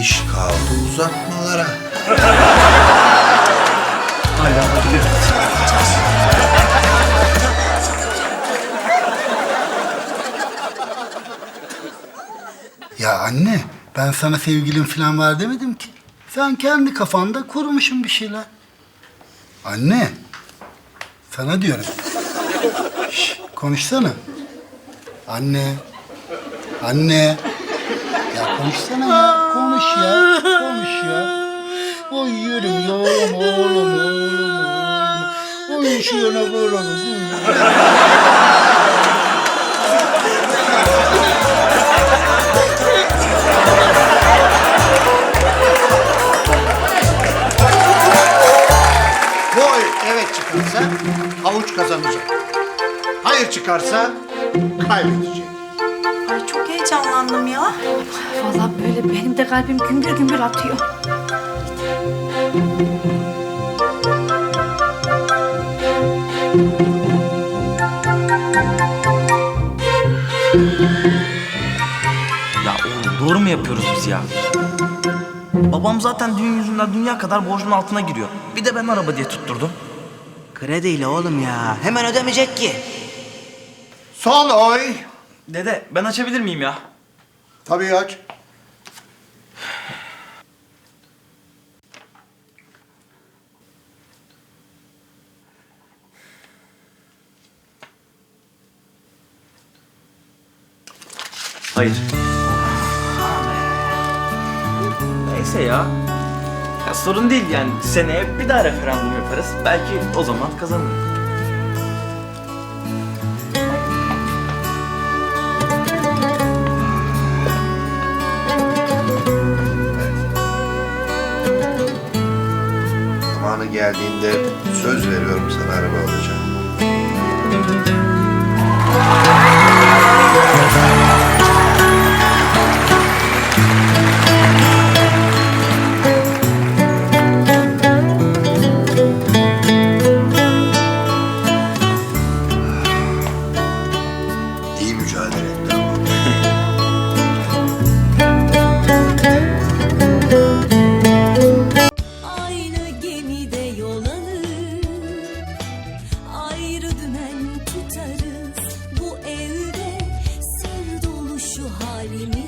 İş kaldı uzatmalara. Hala gidelim. Ya anne, ben sana sevgilim falan var demedim ki. Sen kendi kafanda kurmuşsun bir şeyler. Anne, sana diyorum. Şş, konuşsana. Anne, anne. Ya konuşsana ya, konuş ya, konuş ya. Oy yerim ya oğlum, oğlum, oğlum, oğlum. Oy şu yana böyle. Bu oy evet çıkarsa havuç kazanacak. Hayır çıkarsa kaybedecek. Heyecanlandım ya. Vallahi böyle benim de kalbim gümbür gümbür atıyor. Ya oğlum doğru mu yapıyoruz biz ya? Babam zaten düğün yüzünden dünya kadar borcun altına giriyor. Bir de ben araba diye tutturdum. Krediyle oğlum ya. Hemen ödemeyecek ki. Son oy. Dede ben açabilir miyim ya? Tabii aç. Hayır. Neyse ya. ya. Sorun değil yani. Seneye bir daha referandum yaparız. Belki o zaman kazanırım. Zamanı geldiğinde söz veriyorum sana araba alacağım. İyi mücadele etti Ready.